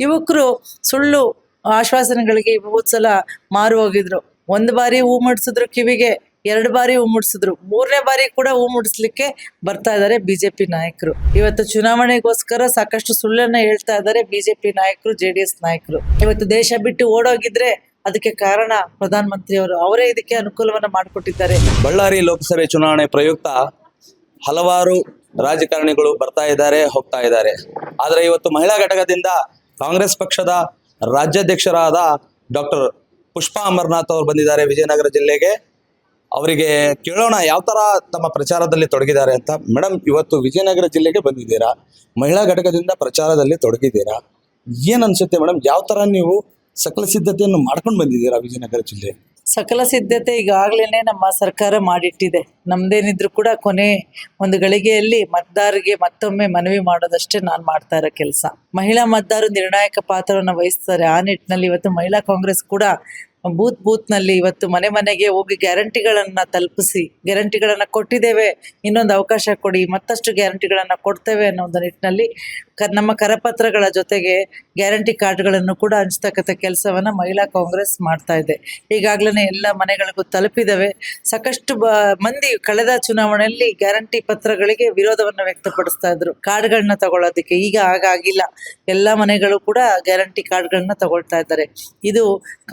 ಯುವಕರು ಸುಳ್ಳು ಆಶ್ವಾಸನೆಗಳಿಗೆ ಮೂವತ್ತು ಸಲ ಮಾರು ಹೋಗಿದ್ರು ಒಂದು ಬಾರಿ ಹೂ ಮುಡಿಸಿದ್ರು ಕಿವಿಗೆ, ಎರಡು ಬಾರಿ ಹೂ ಮುಡಿಸಿದ್ರು. ಮೂರನೇ ಬಾರಿ ಕೂಡ ಹೂ ಮುಡಿಸ್ಲಿಕ್ಕೆ ಬರ್ತಾ ಇದ್ದಾರೆ ಬಿಜೆಪಿ ನಾಯಕರು. ಇವತ್ತು ಚುನಾವಣೆಗೋಸ್ಕರ ಸಾಕಷ್ಟು ಸುಳ್ಳನ್ನ ಹೇಳ್ತಾ ಇದ್ದಾರೆ ಬಿಜೆಪಿ ನಾಯಕರು ಜೆ ಡಿ ನಾಯಕರು. ಇವತ್ತು ದೇಶ ಬಿಟ್ಟು ಓಡೋಗಿದ್ರೆ ಅದಕ್ಕೆ ಕಾರಣ ಪ್ರಧಾನ ಮಂತ್ರಿಯವರು ಅವರೇ ಇದಕ್ಕೆ ಅನುಕೂಲವನ್ನ ಮಾಡಿಕೊಟ್ಟಿದ್ದಾರೆ. ಬಳ್ಳಾರಿ ಲೋಕಸಭೆ ಚುನಾವಣೆ ಪ್ರಯುಕ್ತ ಹಲವಾರು ರಾಜಕಾರಣಿಗಳು ಬರ್ತಾ ಇದ್ದಾರೆ, ಹೋಗ್ತಾ ಇದ್ದಾರೆ. ಆದರೆ ಇವತ್ತು ಮಹಿಳಾ ಘಟಕದಿಂದ ಕಾಂಗ್ರೆಸ್ ಪಕ್ಷದ ರಾಜ್ಯಾಧ್ಯಕ್ಷರಾದ ಡಾಕ್ಟರ್ ಪುಷ್ಪಾ ಅಮರನಾಥ್ ಅವರು ಬಂದಿದ್ದಾರೆ ವಿಜಯನಗರ ಜಿಲ್ಲೆಗೆ. ಅವರಿಗೆ ಕೇಳೋಣ ಯಾವ ಥರ ತಮ್ಮ ಪ್ರಚಾರದಲ್ಲಿ ತೊಡಗಿದ್ದಾರೆ ಅಂತ. ಮೇಡಮ್ ಇವತ್ತು ವಿಜಯನಗರ ಜಿಲ್ಲೆಗೆ ಬಂದಿದ್ದೀರಾ? ಮಹಿಳಾ ಘಟಕದಿಂದ ಪ್ರಚಾರದಲ್ಲಿ ತೊಡಗಿದ್ದೀರಾ? ಏನು ಅನ್ಸುತ್ತೆ ಮೇಡಮ್ ಯಾವ ಥರ ನೀವು ಸಕಲ ಸಿದ್ಧತೆಯನ್ನು ಮಾಡ್ಕೊಂಡು ಬಂದಿದ್ದೀರಾ ವಿಜಯನಗರ ಜಿಲ್ಲೆ? ಸಕಲ ಸಿದ್ಧತೆ ಈಗಾಗಲೇ ನಮ್ಮ ಸರ್ಕಾರ ಮಾಡಿಟ್ಟಿದೆ. ನಮ್ದೇನಿದ್ರು ಕೂಡ ಕೊನೆ ಒಂದು ಗಳಿಗೆಯಲ್ಲಿ ಮತದಾರರಿಗೆ ಮತ್ತೊಮ್ಮೆ ಮನವಿ ಮಾಡೋದಷ್ಟೇ ನಾನು ಮಾಡ್ತಾ ಇರೋ ಕೆಲಸ. ಮಹಿಳಾ ಮತದಾರರು ನಿರ್ಣಾಯಕ ಪಾತ್ರವನ್ನು ವಹಿಸ್ತಾರೆ. ಆ ನಿಟ್ಟಿನಲ್ಲಿ ಇವತ್ತು ಮಹಿಳಾ ಕಾಂಗ್ರೆಸ್ ಕೂಡ ಬೂತ್ ಬೂತ್ನಲ್ಲಿ ಇವತ್ತು ಮನೆ ಮನೆಗೆ ಹೋಗಿ ಗ್ಯಾರಂಟಿಗಳನ್ನ ತಲುಪಿಸಿ, ಗ್ಯಾರಂಟಿಗಳನ್ನ ಕೊಟ್ಟಿದ್ದೇವೆ. ಇನ್ನೊಂದು ಅವಕಾಶ ಕೊಡಿ, ಮತ್ತಷ್ಟು ಗ್ಯಾರಂಟಿಗಳನ್ನ ಕೊಡ್ತೇವೆ ಅನ್ನೋ ಒಂದು ನಿಟ್ಟಿನಲ್ಲಿ ಕ ನಮ್ಮ ಕರಪತ್ರಗಳ ಜೊತೆಗೆ ಗ್ಯಾರಂಟಿ ಕಾರ್ಡ್ಗಳನ್ನು ಕೂಡ ಹಂಚ್ತಕ್ಕಂಥ ಕೆಲಸವನ್ನ ಮಹಿಳಾ ಕಾಂಗ್ರೆಸ್ ಮಾಡ್ತಾ ಇದೆ. ಈಗಾಗಲೇ ಎಲ್ಲ ಮನೆಗಳಿಗೂ ತಲುಪಿದವೆ. ಸಾಕಷ್ಟು ಮಂದಿ ಕಳೆದ ಚುನಾವಣೆಯಲ್ಲಿ ಗ್ಯಾರಂಟಿ ಪತ್ರಗಳಿಗೆ ವಿರೋಧವನ್ನು ವ್ಯಕ್ತಪಡಿಸ್ತಾ ಇದ್ರು. ಕಾರ್ಡ್ಗಳನ್ನ ತಗೊಳ್ಳೋದಕ್ಕೆ ಈಗ ಹಾಗಾಗಿಲ್ಲ ಎಲ್ಲ ಮನೆಗಳು ಕೂಡ ಗ್ಯಾರಂಟಿ ಕಾರ್ಡ್ಗಳನ್ನ ತಗೊಳ್ತಾ ಇದ್ದಾರೆ. ಇದು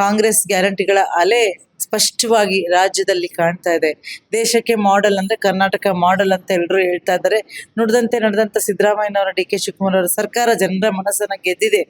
ಕಾಂಗ್ರೆಸ್ ಗ್ಯಾರಂಟಿಗಳ ಅಲೆ ಸ್ಪಷ್ಟವಾಗಿ ರಾಜ್ಯದಲ್ಲಿ ಕಾಣ್ತಾ ಇದೆ. ದೇಶಕ್ಕೆ ಮಾಡೆಲ್ ಅಂದ್ರೆ ಕರ್ನಾಟಕ ಮಾಡೆಲ್ ಅಂತ ಎಲ್ಲರೂ ಹೇಳ್ತಾ ಇದ್ದಾರೆ. ನುಡಿದಂತೆ ನಡೆದಂತ ಸಿದ್ದರಾಮಯ್ಯನವರ ಡಿ ಕೆ ಶಿವಕುಮಾರ್ ಅವರ ಸರ್ಕಾರ ಜನರ ಮನಸ್ಸನ್ನ ಗೆದ್ದಿದೆ.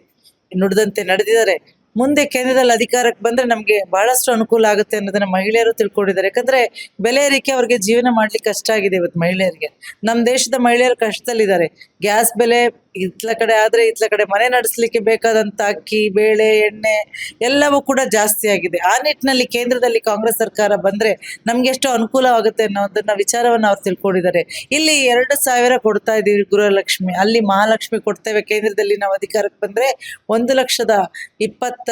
ನುಡಿದಂತೆ ನಡೆದಿದ್ದಾರೆ. ಮುಂದೆ ಕೇಂದ್ರದಲ್ಲಿ ಅಧಿಕಾರಕ್ಕೆ ಬಂದ್ರೆ ನಮಗೆ ಬಹಳಷ್ಟು ಅನುಕೂಲ ಆಗುತ್ತೆ ಅನ್ನೋದನ್ನ ಮಹಿಳೆಯರು ತಿಳ್ಕೊಂಡಿದ್ದಾರೆ. ಯಾಕಂದ್ರೆ ಬೆಲೆ ಏರಿಕೆ ಅವ್ರಿಗೆ ಜೀವನ ಮಾಡ್ಲಿಕ್ಕೆ ಕಷ್ಟ ಆಗಿದೆ ಇವತ್ತು ಮಹಿಳೆಯರಿಗೆ. ನಮ್ಮ ದೇಶದ ಮಹಿಳೆಯರು ಕಷ್ಟದಲ್ಲಿದ್ದಾರೆ. ಗ್ಯಾಸ್ ಬೆಲೆ ಇತ್ಲ ಕಡೆ ಆದ್ರೆ ಇತ್ಲ ಕಡೆ ಮನೆ ನಡೆಸಲಿಕ್ಕೆ ಬೇಕಾದಂತ ಅಕ್ಕಿ, ಬೇಳೆ, ಎಣ್ಣೆ ಎಲ್ಲವೂ ಕೂಡ ಜಾಸ್ತಿ ಆಗಿದೆ. ಆ ನಿಟ್ಟಿನಲ್ಲಿ ಕೇಂದ್ರದಲ್ಲಿ ಕಾಂಗ್ರೆಸ್ ಸರ್ಕಾರ ಬಂದ್ರೆ ನಮ್ಗೆ ಎಷ್ಟು ಅನುಕೂಲವಾಗುತ್ತೆ ಅನ್ನೋದನ್ನ ವಿಚಾರವನ್ನ ಅವ್ರು ತಿಳ್ಕೊಂಡಿದ್ದಾರೆ. ಇಲ್ಲಿ ಎರಡು ಸಾವಿರ ಕೊಡ್ತಾ ಇದೀವಿ ಗೃಹಲಕ್ಷ್ಮಿ. ಅಲ್ಲಿ ಮಹಾಲಕ್ಷ್ಮಿ ಕೊಡ್ತೇವೆ. ಕೇಂದ್ರದಲ್ಲಿ ನಾವು ಅಧಿಕಾರಕ್ಕೆ ಬಂದ್ರೆ ಒಂದು ಲಕ್ಷದ ಇಪ್ಪತ್ತ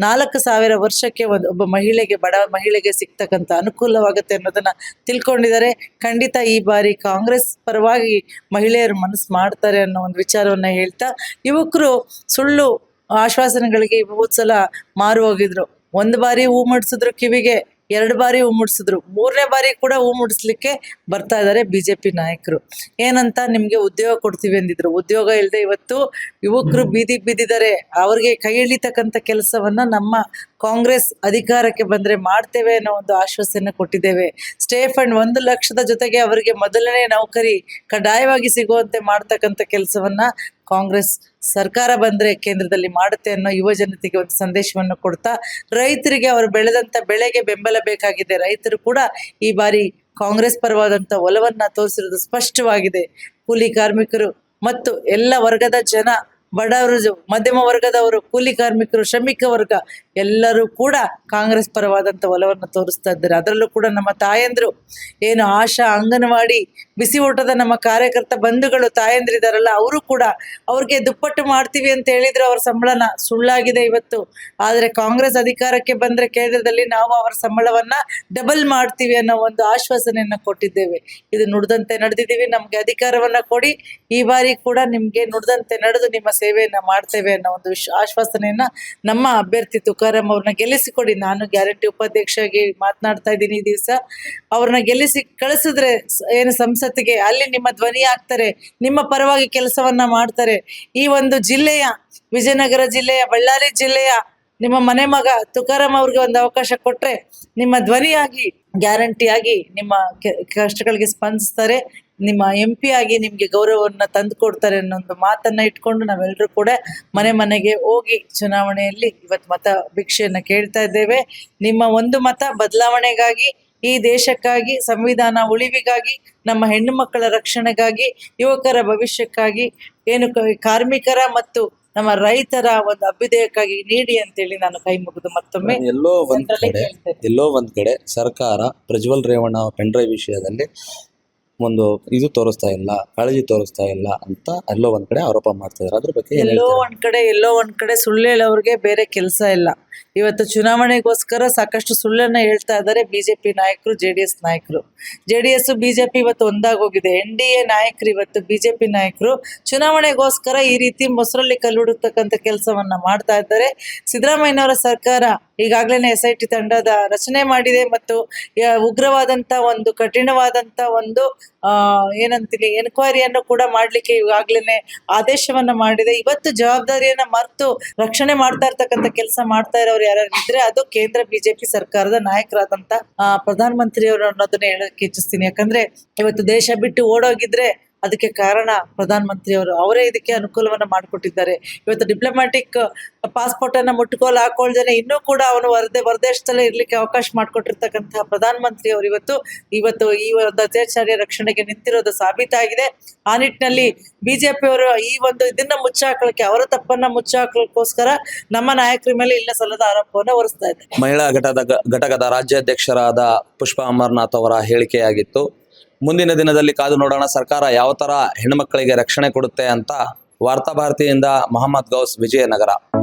ನಾಲ್ಕು ಸಾವಿರ ವರ್ಷಕ್ಕೆ ಒಂದು ಒಬ್ಬ ಮಹಿಳೆಗೆ, ಬಡ ಮಹಿಳೆಗೆ ಸಿಗ್ತಕ್ಕಂತ ಅನುಕೂಲವಾಗುತ್ತೆ ಅನ್ನೋದನ್ನ ತಿಳ್ಕೊಂಡಿದ್ದಾರೆ. ಖಂಡಿತ ಈ ಬಾರಿ ಕಾಂಗ್ರೆಸ್ ಪರವಾಗಿ ಮಹಿಳೆಯರು ಮನಸ್ಸು ಮಾಡ್ತಾರೆ ಅನ್ನೋ ಒಂದು ವಿಚಾರವನ್ನ ಹೇಳ್ತಾ ಯುವಕರು ಸುಳ್ಳು ಆಶ್ವಾಸನೆಗಳಿಗೆ ಸಲ ಮಾರು ಹೋಗಿದ್ರು. ಒಂದು ಬಾರಿ ಹೂ ಮುಡ್ಸಿದ್ರು ಕಿವಿಗೆ. ಎರಡು ಬಾರಿ ಹೂ ಮುಡ್ಸಿದ್ರು. ಮೂರನೇ ಬಾರಿ ಕೂಡ ಹೂ ಮುಡಿಸ್ಲಿಕ್ಕೆ ಬರ್ತಾ ಇದ್ದಾರೆ ಬಿಜೆಪಿ ನಾಯಕರು. ಏನಂತ ನಿಮ್ಗೆ ಉದ್ಯೋಗ ಕೊಡ್ತೀವಿ ಅಂದಿದ್ರು. ಉದ್ಯೋಗ ಇಲ್ಲದೆ ಇವತ್ತು ಯುವಕರು ಬೀದಿ ಬಿದ್ದಿದ್ದಾರೆ ಅವ್ರಿಗೆ ಕೈ ಇಳಿತಕ್ಕಂಥ ಕೆಲಸವನ್ನ ನಮ್ಮ ಕಾಂಗ್ರೆಸ್ ಅಧಿಕಾರಕ್ಕೆ ಬಂದ್ರೆ ಮಾಡ್ತೇವೆ ಅನ್ನೋ ಒಂದು ಆಶ್ವಾಸನೆ ಕೊಟ್ಟಿದ್ದೇವೆ. ಸ್ಟೇ ಫಂಡ್ ಒಂದು ಲಕ್ಷದ ಜೊತೆಗೆ ಅವರಿಗೆ ಮೊದಲನೇ ನೌಕರಿ ಕಡ್ಡಾಯವಾಗಿ ಸಿಗುವಂತೆ ಮಾಡ್ತಕ್ಕಂಥ ಕೆಲಸವನ್ನ ಕಾಂಗ್ರೆಸ್ ಸರ್ಕಾರ ಬಂದ್ರೆ ಕೇಂದ್ರದಲ್ಲಿ ಮಾಡುತ್ತೆ ಅನ್ನೋ ಯುವ ಜನತೆಗೆ ಒಂದು ಸಂದೇಶವನ್ನು ಕೊಡ್ತಾ, ರೈತರಿಗೆ ಅವರು ಬೆಳೆದಂತ ಬೆಳೆಗೆ ಬೆಂಬಲ ಬೇಕಾಗಿದೆ. ರೈತರು ಕೂಡ ಈ ಬಾರಿ ಕಾಂಗ್ರೆಸ್ ಪರವಾದಂತ ಒಲವನ್ನ ತೋರಿಸಿರೋದು ಸ್ಪಷ್ಟವಾಗಿದೆ. ಕೂಲಿ ಕಾರ್ಮಿಕರು ಮತ್ತು ಎಲ್ಲ ವರ್ಗದ ಜನ ಬಡವರು ಮಧ್ಯಮ ವರ್ಗದವರು, ಕೂಲಿ ಕಾರ್ಮಿಕರು, ಶ್ರಮಿಕ ವರ್ಗ, ಎಲ್ಲರೂ ಕೂಡ ಕಾಂಗ್ರೆಸ್ ಪರವಾದಂತ ಒಲವನ್ನು ತೋರಿಸ್ತಾ ಇದ್ದಾರೆ. ಅದರಲ್ಲೂ ಕೂಡ ನಮ್ಮ ತಾಯಂದ್ರು ಏನು ಆಶಾ ಅಂಗನವಾಡಿ ಬಿಸಿ ಊಟದ ನಮ್ಮ ಕಾರ್ಯಕರ್ತ ಬಂಧುಗಳು ತಾಯಂದ್ರಿದಾರಲ್ಲ ಅವರು ಕೂಡ ಅವ್ರಿಗೆ ದುಪ್ಪಟ್ಟು ಮಾಡ್ತೀವಿ ಅಂತ ಹೇಳಿದ್ರು ಅವ್ರ ಸಂಬಳನ. ಸುಳ್ಳಾಗಿದೆ ಇವತ್ತು. ಆದ್ರೆ ಕಾಂಗ್ರೆಸ್ ಅಧಿಕಾರಕ್ಕೆ ಬಂದ್ರೆ ಕೇಂದ್ರದಲ್ಲಿ ನಾವು ಅವರ ಸಂಬಳವನ್ನ ಡಬಲ್ ಮಾಡ್ತೀವಿ ಅನ್ನೋ ಒಂದು ಆಶ್ವಾಸನೆಯನ್ನ ಕೊಟ್ಟಿದ್ದೇವೆ. ಇದು ನುಡಿದಂತೆ ನಡೆದಿದ್ದೀವಿ. ನಮ್ಗೆ ಅಧಿಕಾರವನ್ನ ಕೊಡಿ. ಈ ಬಾರಿ ಕೂಡ ನಿಮ್ಗೆ ನುಡಿದಂತೆ ನಡೆದು ನಿಮ್ಮ ಸೇವೆಯನ್ನ ಮಾಡ್ತೇವೆ ಅನ್ನೋ ಒಂದು ವಿಶ್ ಆಶ್ವಾಸನೆಯನ್ನ ನಮ್ಮ ಅಭ್ಯರ್ಥಿ ತುಕಾರಾಮ್ ಅವ್ರನ್ನ ಗೆಲ್ಲಿಸಿಕೊಡಿ. ನಾನು ಗ್ಯಾರಂಟಿ ಉಪಾಧ್ಯಕ್ಷರಾಗಿ ಮಾತನಾಡ್ತಾ ಇದ್ದೀನಿ ಈ ದಿವಸ. ಅವ್ರನ್ನ ಗೆಲ್ಲಿಸಿ ಕಳಿಸಿದ್ರೆ ಏನು ಸಂಸತ್ತಿಗೆ ಅಲ್ಲಿ ನಿಮ್ಮ ಧ್ವನಿ ಆಗ್ತಾರೆ ನಿಮ್ಮ ಪರವಾಗಿ ಕೆಲಸವನ್ನ ಮಾಡ್ತಾರೆ. ಈ ಒಂದು ಜಿಲ್ಲೆಯ, ವಿಜಯನಗರ ಜಿಲ್ಲೆಯ, ಬಳ್ಳಾರಿ ಜಿಲ್ಲೆಯ ನಿಮ್ಮ ಮನೆ ಮಗ ತುಕಾರಾಮ್ ಅವ್ರಿಗೆ ಒಂದು ಅವಕಾಶ ಕೊಟ್ರೆ ನಿಮ್ಮ ಧ್ವನಿಯಾಗಿ, ಗ್ಯಾರಂಟಿಯಾಗಿ ನಿಮ್ಮ ಕಷ್ಟಗಳಿಗೆ ಸ್ಪಂದಿಸ್ತಾರೆ. ನಿಮ್ಮ ಎಂ ಪಿ ಆಗಿ ನಿಮ್ಗೆ ಗೌರವವನ್ನ ತಂದು ಕೊಡ್ತಾರೆ ಅನ್ನೋ ಒಂದು ಮಾತನ್ನ ಇಟ್ಕೊಂಡು ನಾವೆಲ್ಲರೂ ಕೂಡ ಮನೆ ಮನೆಗೆ ಹೋಗಿ ಚುನಾವಣೆಯಲ್ಲಿ ಇವತ್ತು ಮತ ಭಿಕ್ಷೆಯನ್ನ ಕೇಳ್ತಾ ಇದ್ದೇವೆ ನಿಮ್ಮ ಒಂದು ಮತ ಬದಲಾವಣೆಗಾಗಿ ಈ ದೇಶಕ್ಕಾಗಿ ಸಂವಿಧಾನ ಉಳಿವಿಗಾಗಿ ನಮ್ಮ ಹೆಣ್ಣು ಮಕ್ಕಳ ರಕ್ಷಣೆಗಾಗಿ ಯುವಕರ ಭವಿಷ್ಯಕ್ಕಾಗಿ ಏನು ಕಾರ್ಮಿಕರ ಮತ್ತು ನಮ್ಮ ರೈತರ ಒಂದು ಅಭ್ಯುದಯಕ್ಕಾಗಿ ನೀಡಿ ಅಂತೇಳಿ ನಾನು ಕೈ ಮುಗಿದು ಮತ್ತೊಮ್ಮೆ ಎಲ್ಲೋ ಒಂದ್ ಕಡೆ. ಎಲ್ಲೋ ಒಂದ್ ಕಡೆ ಸರ್ಕಾರ ಪ್ರಜ್ವಲ್ ರೇವಣ್ಣ ಪೆಂಡ್ರೈ ವಿಷಯದಲ್ಲಿ ಒಂದು ಇದು ತೋರಿಸ್ತಾ ಇಲ್ಲ ಕಾಳಜಿ ತೋರಿಸ್ತಾ ಇಲ್ಲ ಅಂತ ಎಲ್ಲೋ ಒಂದ್ ಕಡೆ ಆರೋಪ ಮಾಡ್ತಾ ಇದ್ದಾರೆ ಅದ್ರ ಬಗ್ಗೆ ಏನ್ ಎಲ್ಲೋ ಹೇಳ್ತೀರಾ? ಒಂದ್ ಕಡೆ ಎಲ್ಲೋ ಒಂದ್ ಕಡೆ ಸುಳ್ಳು ಹೇಳೋರ್ಗೆ ಬೇರೆ ಕೆಲಸ ಇಲ್ಲ. ಇವತ್ತು ಚುನಾವಣೆಗೋಸ್ಕರ ಸಾಕಷ್ಟು ಸುಳ್ಳನ್ನ ಹೇಳ್ತಾ ಇದ್ದಾರೆ ಬಿಜೆಪಿ ನಾಯಕರು ಜೆ ಡಿ ಎಸ್ ನಾಯಕರು. ಜೆ ಡಿ ಎಸ್ ಬಿಜೆಪಿ ಇವತ್ತು ಒಂದಾಗೋಗಿದೆ. ಎನ್ ಡಿ ಎ ನಾಯಕರು ಇವತ್ತು ಬಿಜೆಪಿ ನಾಯಕರು ಚುನಾವಣೆಗೋಸ್ಕರ ಈ ರೀತಿ ಮೊಸರಲ್ಲಿ ಕಲ್ಲುಡುತ್ತಕ್ಕಂಥ ಕೆಲಸವನ್ನ ಮಾಡ್ತಾ ಇದ್ದಾರೆ. ಸಿದ್ದರಾಮಯ್ಯನವರ ಸರ್ಕಾರ ಈಗಾಗಲೇ ಎಸ್ ಐ ಟಿ ತಂಡದ ರಚನೆ ಮಾಡಿದೆ ಮತ್ತು ಯ- ಉಗ್ರವಾದಂತ ಒಂದು ಕಠಿಣವಾದಂತ ಒಂದು ಆ ಏನಂತೀನಿ ಎನ್ಕ್ವೈರಿಯನ್ನು ಕೂಡ ಮಾಡ್ಲಿಕ್ಕೆ ಈಗಾಗಲೇ ಆದೇಶವನ್ನ ಮಾಡಿದೆ. ಇವತ್ತು ಜವಾಬ್ದಾರಿಯನ್ನ ಮರೆತು ರಕ್ಷಣೆ ಮಾಡ್ತಾ ಇರ್ತಕ್ಕಂಥ ಕೆಲಸ ಮಾಡ್ತಾ ಇರೋರು ಯಾರು ಇದ್ರೆ ಅದು ಕೇಂದ್ರ ಬಿಜೆಪಿ ಸರ್ಕಾರದ ನಾಯಕರಾದಂತ ಪ್ರಧಾನಮಂತ್ರಿಯವರು ಅನ್ನೋದನ್ನ ಹೇಳಕ್ಕೆ ಇಚ್ಛಿಸ್ತೀನಿ. ಯಾಕಂದ್ರೆ ಇವತ್ತು ದೇಶ ಬಿಟ್ಟು ಓಡೋಗಿದ್ರೆ ಅದಕ್ಕೆ ಕಾರಣ ಪ್ರಧಾನ ಮಂತ್ರಿಯವರು ಅವರೇ ಇದಕ್ಕೆ ಅನುಕೂಲವನ್ನ ಮಾಡಿಕೊಟ್ಟಿದ್ದಾರೆ. ಇವತ್ತು ಡಿಪ್ಲೊಮ್ಯಾಟಿಕ್ ಪಾಸ್ಪೋರ್ಟ್ ಅನ್ನ ಮುಟ್ಕೋಲ್ ಹಾಕೊಳ್ದೇನೆ ಇನ್ನೂ ಕೂಡ ಅವನು ಹೊರದೆ ಹೊರದೇಶದಲ್ಲೇ ಇರ್ಲಿಕ್ಕೆ ಅವಕಾಶ ಮಾಡಿಕೊಟ್ಟಿರ್ತಕ್ಕಂತಹ ಪ್ರಧಾನ ಮಂತ್ರಿಯವರು ಇವತ್ತು ಇವತ್ತು ಈ ಒಂದು ಅತ್ಯಾಚಾರ್ಯ ರಕ್ಷಣೆಗೆ ನಿಂತಿರೋದು ಸಾಬೀತಾಗಿದೆ. ಆ ನಿಟ್ಟಿನಲ್ಲಿ ಬಿಜೆಪಿ ಅವರು ಈ ಒಂದು ಇದನ್ನ ಮುಚ್ಚಾಕಲಿಕ್ಕೆ, ಅವರ ತಪ್ಪನ್ನ ಮುಚ್ಚಾಕಲಿಕ್ಕೋಸ್ಕರ ನಮ್ಮ ನಾಯಕರ ಮೇಲೆ ಇಲ್ಲ ಸಲ್ಲದ ಆರೋಪವನ್ನು ಹೊರಿಸ್ತಾ ಇದೆ ಮಹಿಳಾ ಘಟಕದ ಘಟಕದ ರಾಜ್ಯಾಧ್ಯಕ್ಷರಾದ ಪುಷ್ಪ ಅಮರ್ನಾಥ್ ಅವರ ಹೇಳಿಕೆಯಾಗಿತ್ತು. ಮುಂದಿನ ದಿನದಲ್ಲಿ ಕಾದು ನೋಡೋಣ. ಸರ್ಕಾರ ಯಾವ ತರ ಹೆಣ್ಮಕ್ಕಳಿಗೆ ರಕ್ಷಣೆ ಕೊಡುತ್ತೆ ಅಂತ ವಾರ್ತಾಭಾರತಿಯಿಂದ ಮೊಹಮ್ಮದ್ ಗೌಸ್ ವಿಜಯನಗರ.